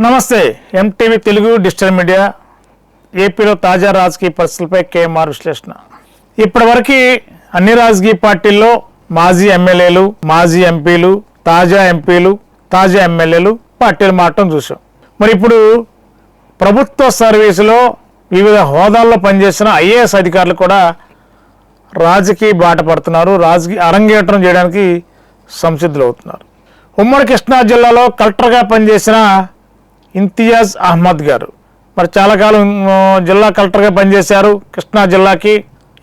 నమస్తే MTV Telugu digital media ఏపీలో తాజా రాజకీయ పరిస్థితులపై కేఎంఆర్ విశ్లేషణ. ఇప్పటివరకు అన్ని రాజకీయ పార్టీల్లో మాజీ ఎమ్మెల్యేలు మాజీ ఎంపీలు తాజా ఎంపీలు తాజా ఎమ్మెల్యేలు పార్టీలు మారటం చూసాం మరి ఇప్పుడు ప్రభుత్వ సర్వీసులో వివిధ హోదాల్లో పనిచేసిన ఐఏఎస్ అధికారులు కూడా రాజకీయ బాట పడుతున్నారు రాజకీయ అరంగేట్రం చేయడానికి సంసిద్ధులు అవుతున్నారు ఉమ్మడి కృష్ణా జిల్లాలో కలెక్టర్గా పనిచేసిన ఇంతియాజ్ అహ్మద్ గారు. మరి చాలా కాలం జిల్లా కలెక్టర్గా పనిచేశారు కృష్ణా జిల్లాకి.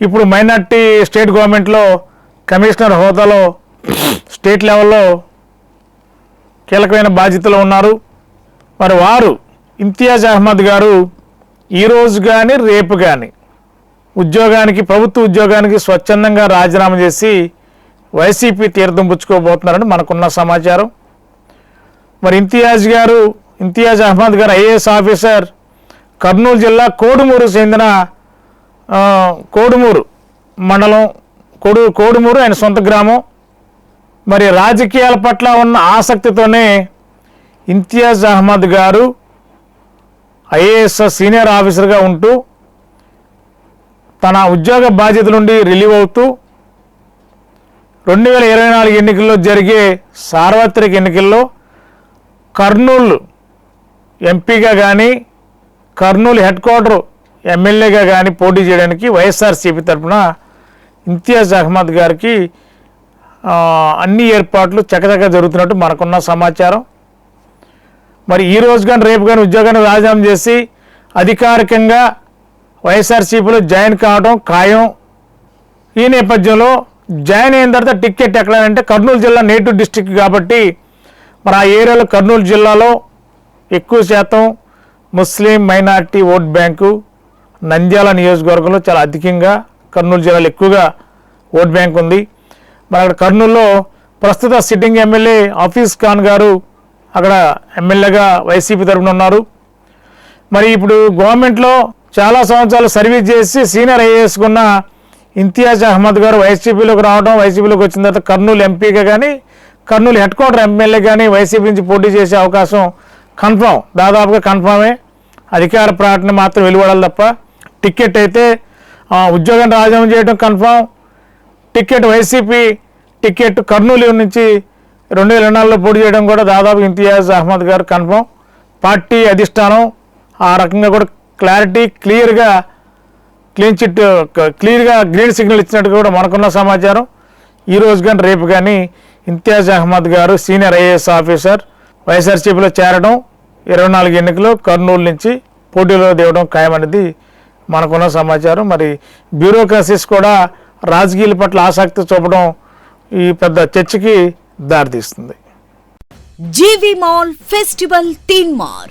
ఇప్పుడు మైనార్టీ స్టేట్ గవర్నమెంట్లో కమిషనర్ హోదాలో స్టేట్ లెవెల్లో కీలకమైన బాధ్యతలు ఉన్నారు. మరి వారు ఇంతియాజ్ అహ్మద్ గారు ఈరోజు కానీ రేపు కానీ ఉద్యోగానికి ప్రభుత్వ ఉద్యోగానికి స్వచ్ఛందంగా రాజీనామా చేసి వైసీపీ తీర్థం పుచ్చుకోబోతున్నారని మనకున్న సమాచారం. మరి ఇంతియాజ్ గారు ఇంతియాజ్ అహ్మద్ గారు ఐఏఎస్ ఆఫీసర్ కర్నూలు జిల్లా కోడుమూరు చెందిన కోడుమూరు మండలం కోడు కోడుమూరు ఆయన సొంత గ్రామం. మరి రాజకీయాల పట్ల ఉన్న ఆసక్తితోనే ఇంతియాజ్ అహ్మద్ గారు ఐఏఎస్ సీనియర్ ఆఫీసర్గా ఉంటూ తన ఉద్యోగ బాధ్యత నుండి రిలీవ్ అవుతూ రెండు వేల ఇరవై నాలుగు ఎన్నికల్లో జరిగే సార్వత్రిక ఎన్నికల్లో కర్నూలు ఎంపీగా కానీ కర్నూలు హెడ్ క్వార్టర్ ఎమ్మెల్యేగా కానీ పోటీ చేయడానికి వైఎస్ఆర్సీపీ తరఫున ఇంతియాజ్ అహ్మద్ గారికి అన్ని ఏర్పాట్లు చకచక జరుగుతున్నట్టు మనకున్న సమాచారం. మరి ఈ రోజు కానీ రేపు కానీ ఉద్యోగాన్ని రాజీనామా చేసి అధికారికంగా వైఎస్ఆర్సీపీలో జాయిన్ కావడం ఖాయం. ఈ నేపథ్యంలో జాయిన్ అయిన తర్వాత టికెట్ ఎక్కడంటే కర్నూలు జిల్లా నేటివ్ డిస్టిక్ కాబట్టి మరి ఆ ఏరియాలో కర్నూలు జిల్లాలో ఎక్కువ శాతం Muslim minority vote bank Nandyal నియోజకవర్గంలో చాలా అధికంగా కర్నూలు జిల్లాలో ఎక్కువగా ఓట్ బ్యాంక్ ఉంది. మరి అక్కడ కర్నూలులో ప్రస్తుత సిట్టింగ్ ఎమ్మెల్యే ఆఫీస్ ఖాన్ గారు అక్కడ ఎమ్మెల్యేగా వైసీపీ తరఫున ఉన్నారు. మరి ఇప్పుడు గవర్నమెంట్లో చాలా సంవత్సరాలు సర్వీస్ చేసి సీనియర్ అయ్యేసుకున్న ఇంతియాజ్ అహ్మద్ గారు వైసీపీలోకి రావడం వైసీపీలోకి వచ్చిన తర్వాత కర్నూలు ఎంపీగా కానీ కర్నూలు హెడ్ క్వార్టర్ ఎమ్మెల్యే కానీ వైసీపీ నుంచి పోటీ చేసే అవకాశం కన్ఫామ్ దాదాపుగా కన్ఫామే అధికార ప్రకటన మాత్రం వెలువడాలి తప్ప టికెట్ అయితే ఆ, ఉద్యోగం రాజీనామా చేయడం confirm ticket YCP ticket Kurnool నుంచి రెండు వేల నాలుగులో పోటీ చేయడం కూడా దాదాపు ఇంతియాజ్ అహ్మద్ గారు కన్ఫామ్ పార్టీ అధిష్టానం ఆ రకంగా కూడా క్లారిటీ క్లియర్గా క్లీన్ చిట్ క్లియర్గా గ్రీన్ సిగ్నల్ ఇచ్చినట్టు కూడా మనకున్న సమాచారం. ఈరోజు కానీ రేపు కానీ ఇంతియాజ్ అహ్మద్ గారు సీనియర్ ఐఏఎస్ ఆఫీసర్ వైఎస్ఆర్సీపీలో చేరడం ఇరవై నాలుగు ఎన్నికలు కర్నూలు నుంచి పోటీలో దేవడం ఖాయమనేది మనకున్న సమాచారం. మరి బ్యూరోక్రసీస్ కూడా రాజకీయాల పట్ల ఆసక్తి చూపడం ఈ పెద్ద చర్చకి దారితీస్తుంది. జీవి మాల్ ఫెస్టివల్ తీన్ మార్